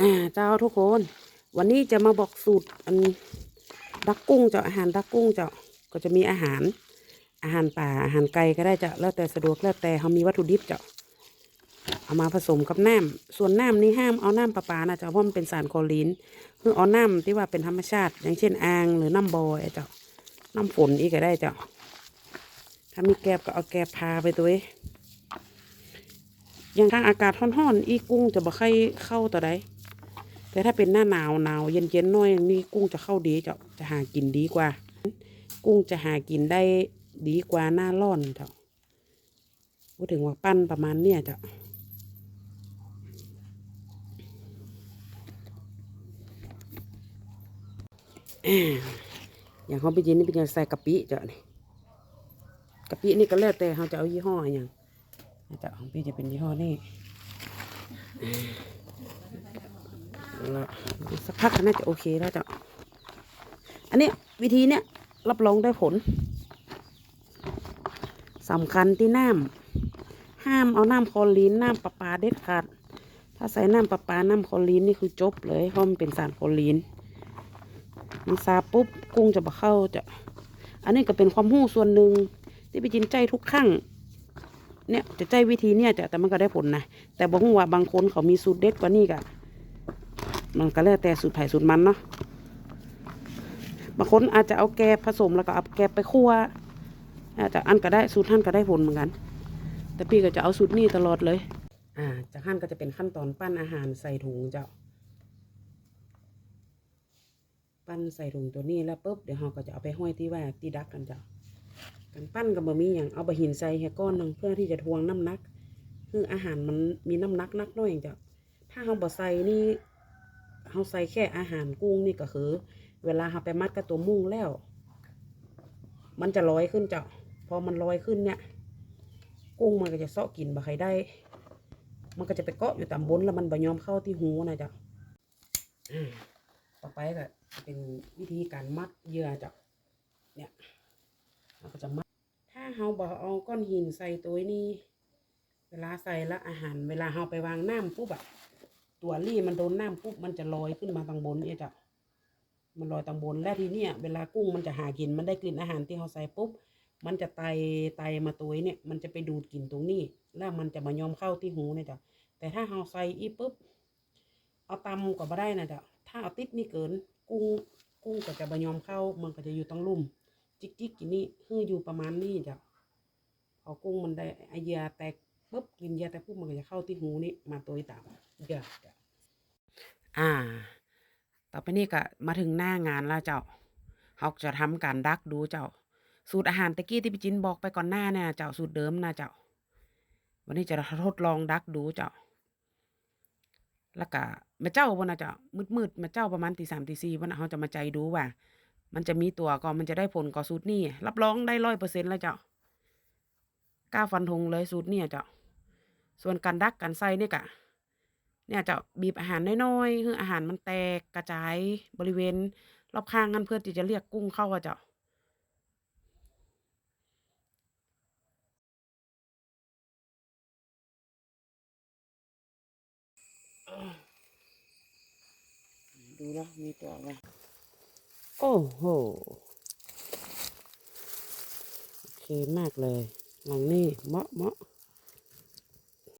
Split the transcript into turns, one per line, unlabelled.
อ่าเจ้าทุกคน วันนี้จะมาบอกสูตรอันดักกุ้งเจ้าอาหารดักกุ้งเจ้าก็จะมีอาหาร อาหารป่าอาหารไก่ก็ได้เจ้าแล้วแต่สะดวกแล้วแต่เขามีวัตถุดิบเจ้าเอามาผสมกับน้ำส่วนน้ำนี่ห้ามเอาน้ำประปานะเจ้าเพราะมันเป็นสารคลอรีนคือเอาน้ำที่ว่าเป็นธรรมชาติ อย่างเช่นอ่างหรือน้ำบอยเจ้าน้ำฝนอีกก็ได้เจ้าถ้ามีแกบก็เอาแกบพาไปตัวเองอย่างทางอากาศร้อนๆอีกุ้งจะบ่ค่อยเข้าต่อใด แต่ถ้าเป็นหน้าหนาวหนาวเย็นเย็นๆหน้อยนี่กุ้งจะเข้าดีเจ้าจะหากินดีกว่า กุ้งจะหากินได้ดีกว่าหน้าร้อนเจ้าพูดถึงว่าปั้นประมาณเนี้ยเจ้าอย่างเขาไปยินนี่เป็นอย่างใส่กะปิเจ้านี่กะปินี่ก็แล้วแต่เขาจะเอายี่ห้ออย่างเจ้าของพี่จะเป็นยี่ห้อนี่ แล้วสักพักก็น่าจะโอเคแล้วจ้ะอันนี้วิธีเนี้ยรับรองได้ผลสำคัญที่น้ำห้ามเอาน้ำคลอรีนน้ำประปาเด็ดขาด ถ้าใส่น้ำประปาน้ำคลอรีนนี่คือจบเลยเพราะมันเป็นสารคลอรีนมันซาปุ๊บกุ้งจะบะเข้าจะ อันนี้ก็เป็นความหู้ส่วนหนึ่งที่ไปจินใจทุกครั้งเนี่ยจะใจวิธีเนี่ยจะแต่มันก็ได้ผลนะแต่บอกว่าบางคนเขามีสูตรเด็ดกว่านี้กะ มันก็แล้วแต่สูตรไผ่สูตรมันเนาะบางคนอาจจะเอาแกบผสมแล้วก็เอาแกบไปคั่วอาจจะอันก็ได้สูตรท่านก็ได้ผลเหมือนกัน แต่พี่ก็จะเอาสูตรนี้ตลอดเลย อ่าจากท่านก็จะเป็นขั้นตอนปั้นอาหารใส่ถุงเจ้าปั้นใส่ถุงตัวนี้แล้วปุ๊บเดี๋ยวเราก็จะเอาไปห้อยที่ว่าที่ดักกันเจ้าการปั้นกับบะหมี่อย่างเอาบะหินใส่แค่ก้อนหนึงเพื่อที่จะทวงน้ำหนัก คืออาหารมันมีน้ำหนักนักน้อยอย่างเจ้าถ้าเราบ่ใส่นี่ เราใส่แค่อาหารกุ้งนี่ก็คือ เวลาเราไปมัดกับตัวมุ้งแล้ว มันจะลอยขึ้นเจ้าพอมันลอยขึ้นเนี่ย กุ้งมันก็จะเซาะกินบ่ใครได้ มันก็จะไปเกาะอยู่ตามบนแล้วมันบ่ยอมเข้าที่หูนะเจ้าต่อไปก็เป็นวิธีการมัดเหยื่อเจ้าเนี่ยเราก็จะมัด ถ้าเราบ่เอาก้อนหินใส่ตัวนี้ เวลาใส่แล้วอาหาร เวลาเราไปวางน้ำปุ๊บอะ ตัวรี่มันโดนน้ำปุ๊บมันจะลอยขึ้นมาทางบนเนี่ยจ้ะมันลอยทางบนและทีเนี้ยเวลากุ้งมันจะหากินมันได้กลิ่นอาหารที่เขาใส่ปุ๊บมันจะไตไตมาตัวเนี่ย มันจะไปดูดกลิ่นตรงนี้ แล้วมันจะมายอมเข้าที่หูเนี่ยจ้ะแต่ถ้าเราใส่อีปุ๊บเอาตำก็บ่ได้นะจ้ะถ้าเอาติดนี่เกิน กุ้งกุ้งก็จะมายอมเข้า มันก็จะอยู่ตั้งลุ่ม จิกจิกกินนี่คืออยู่ประมาณนี้จ้ะพอกุ้งมันได้ไอเยียแตก ปุ๊บกินเยียแตกปุ๊บมันก็จะเข้าที่หูนี่มาตัวต่ำเยวจ้ะอ่า ต่อไปนี้ก็มาถึงหน้างานแล้วเจ้าเขาจะทำการดักดูเจ้า สูตรอาหารตะกี้ที่พี่จินบอกไปก่อนหน้าเนี่ยเจ้าสูตรเดิมนะเจ้า วันนี้จะทดลองดักดูเจ้า แล้วก็มาเจ้าวันนะเจ้ามืดๆมาเจ้าประมาณตีสามตีสี่วันนะเขาจะมาใจดูว่ามันจะมีตัวก็มันจะได้ผลก็สูตรนี่ รับรองได้ร้อยเปอร์เซ็นต์แล้วเจ้า กล้าฟันธงเลยสูตรนี่เจ้า ส่วนการดักการใส่เนี่ยกะเนี่ยจะบีบอาหารน้อยๆคืออาหารมันแตกกระจายบริเวณ รอบข้างกันเพื่อที่จะเรียกกุ้งเข้าอะเจ้าดูแล้วมีตัวไหมโอ้โห โอเคมากเลย หลังนี้เหมาะเหมาะ